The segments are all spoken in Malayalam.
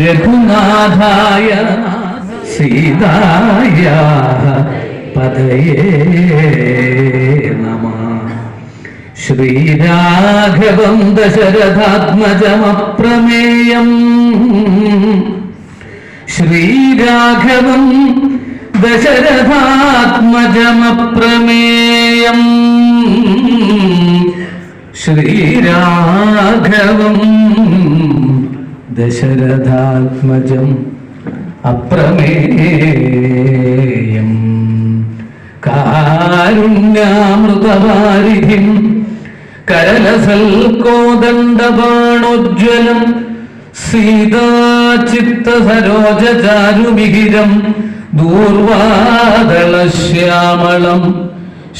രഘുനാഥായ സീതായ പതയേ നമ. ശ്രീരാഘവം ദശരഥാത്മജമപ്രമേയം. ശ്രീരാഘവം ദശരഥാത്മജമപ്രമേയം. ശ്രീരാഘവം ദശരഥാത്മജം അപ്രമേയം. കാരുണ്യാമൃതവാരിധിം കരലസൽക്കോദണ്ഡപാണോജ്വലം സീതാചിത്തസരോജചാരുമിഹിരം ദൂർവാദളശ്യാമളം.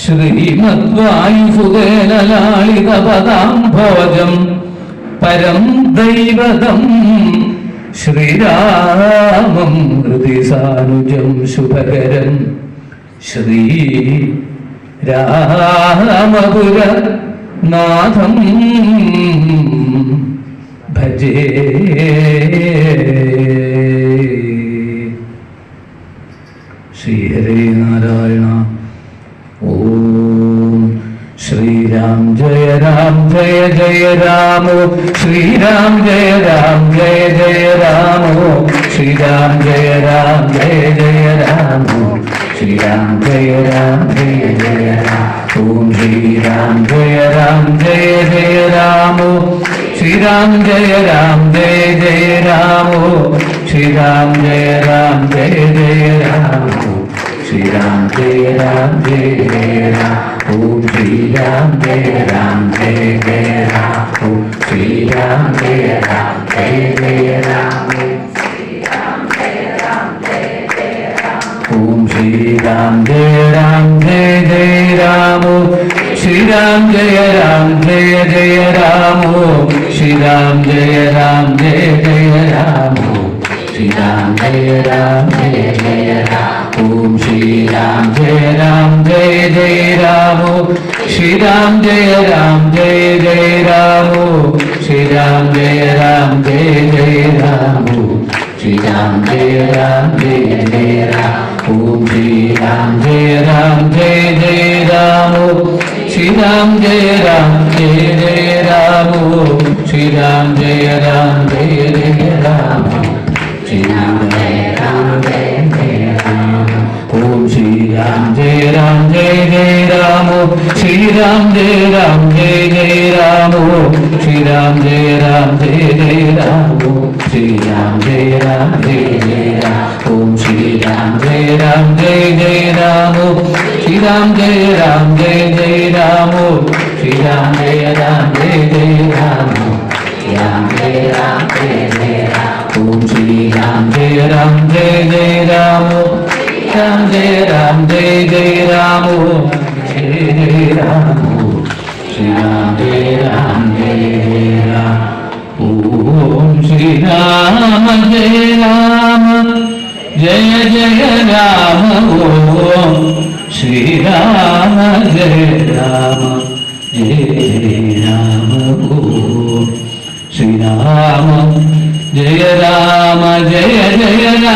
ശ്രീമദ്വായുസുതേന ലാളിതപദാംഭോജം പരം ദൈവതം ശ്രീരാമം ഹൃദി സാനുജം ശുഭകരം. ശ്രീ രാമപുര നാഥം ഭജേ. ശ്രീരാം ജയ രാം ജയ ജയ രാമോ. ശ്രീരാം ജയ രാം ജയ ജയ രാമോ. ശ്രീരാം ജയ രാം ജയ ജയ രാമോ. ശ്രീരാം ജയ രാം ജയ ജയ ഓം Shriram Jaya Ram Jaya Jaya രാമോ. Shriram Jaya Ram Jaya Jaya രാമോ. Shriram Jaya Ram Jaya Jaya രാമോ. Shriram Jaya Ram Jaya Jaya Jai Ram Jai Jai Ram Oh Shri Ram Jai Ram Jai Jai Ram Om Shri Ram Jai Ram Jai Jai Ram Oh Shri Ram Jai Ram Jai Jai Ram Oh Shri Ram Jai Ram Jai Jai Ram Oh Shri Ram Jai Ram Jai Jai Ram Om Shri Ram Jai Ram Jai Jai Ram Oh Shri Ram Jay Ram Jay Jay Ram Shri Ram Jay Ram Jay Jay Ram Shri Ram Jay Ram Jay Jay Ram Shri Ram Jay Ram Jay Jay Ram Shri Ram Jay Ram Jay Jay Ram Shri Ram Jay Ram Jay Jay Ram Shri Ram Jay Ram Jay Jay Ram Om Shri Ram Jay Ram Jay Jay Ramo, Sri Ram De Ram De De Ramo, Sri Ram De Ram De De Sri Ram De Ram De De Sri Ram Ram Ram Ram De Sri Ram Ram Ram Ram De Sri Ram Ram Ram Ram De Ram Ho Shri Ram Jai Ram Jai Ram Om Shri Ram Jai Ram Jay Jay Ram Om Shri Ram Jai Ram Jay Jai Ram Om Shri Ram Jai Ram Jay Jai Ram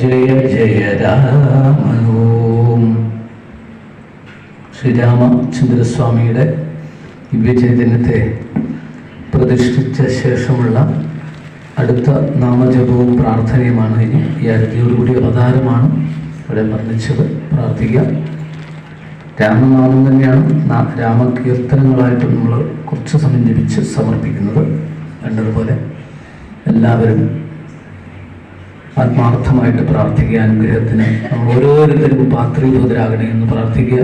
Jaya Jaya Rama ഓം ശ്രീരാമചന്ദ്രസ്വാമിയുടെ ദിവ്യചൈതന്യത്തെ പ്രതിഷ്ഠിച്ച ശേഷമുള്ള അടുത്ത നാമജപവും പ്രാർത്ഥനയുമാണ് ഇനി. ഈ അരതിയോടുകൂടി അവതാരമാണ് ഇവിടെ വർണിച്ചത് പ്രാർത്ഥിക്കാം രാമനാമം തന്നെയാണ് രാമകീർത്തനങ്ങളായിട്ട് നമ്മൾ കുറച്ച് സമയം ജപിച്ച് സമർപ്പിക്കുന്നത്. കണ്ടതുപോലെ എല്ലാവരും ആത്മാർത്ഥമായിട്ട് പ്രാർത്ഥിക്കുക അനുഗ്രഹത്തിന്. നമ്മൾ ഓരോരുത്തരും പാത്രീഭൂതരാകണേ എന്ന് പ്രാർത്ഥിക്കുക.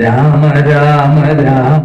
രാമ രാമ രാമ